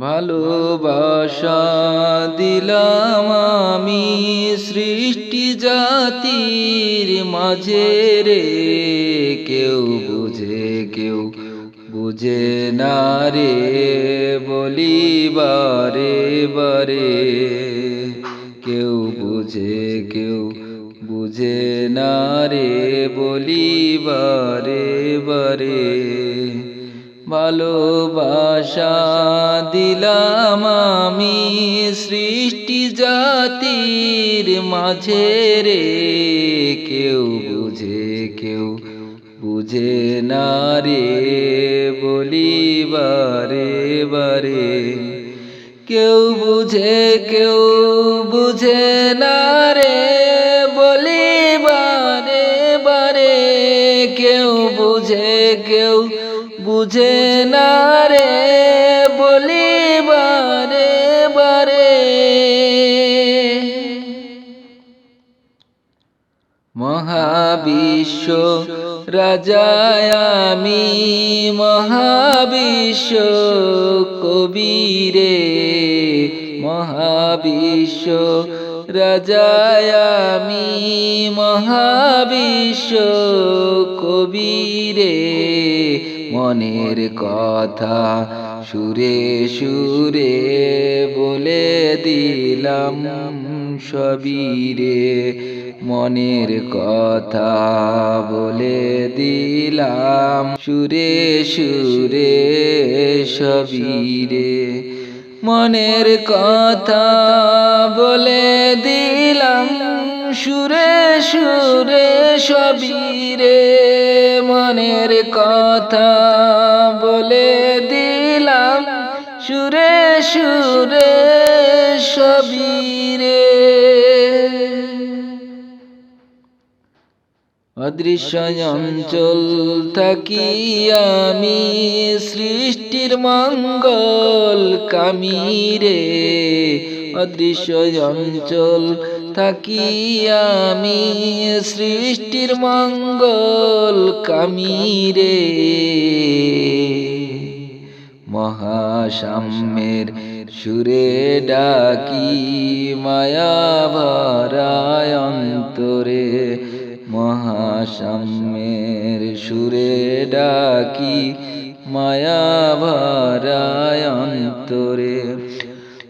ভালোবাসা দিলাম আমি সৃষ্টি জাতির মাঝে রে। কেউ বুঝে কেউ বুঝে না রে বলি বারে। বারে কেউ বুঝে কেউ বুঝে না রে বলি বারে বারে। ভালোবাসা দিলাম আমি সৃষ্টি জাতির মাঝে রে। কেউ বুঝে কেউ বুঝে না রে। বলি, বারে বারে। কেউ বুঝে কেউ বুঝে না বুঝে কেউ বুঝে না রে বলি বারে বারে। মহাবিশ্ব রাজায় আমি মহাবিশ্ব কবিরে মহাবিশ্ব রাজায় আমি মহাবিশ্ব কবিরে মনের কথা সুরে সুরে বলে দিলাম সবিরে মনের কথা বলে দিলাম সুরে সুরে সবিরে মনের কথা বলে দিলাম সুরে সুরে সবিরে মনের কথা বলে দিলাম সুরে সুরে সবিরে অদৃশ্য অঞ্চল থাকি আমি সৃষ্টির মঙ্গল কামিরে। অদৃশ্য অঞ্চল থাকি আমি সৃষ্টির মঙ্গল কামিরে। মহাসাম্যের সুরে ডাকি মায়া ভরায় মহাসাম্যের সুরে ডাকি মায়া ভরায় অন্তরে।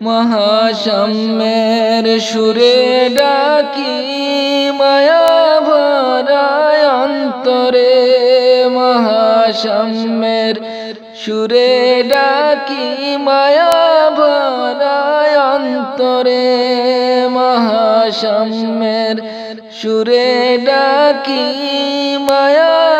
মহাসাম্যের সুরে ডাকি মায়া ভরায় অন্তরে। মহাসাম্যের সুরে ডাকি মায়া ভরায় অন্তরে। মহাসাম্যের সুরে ডাকি মায়া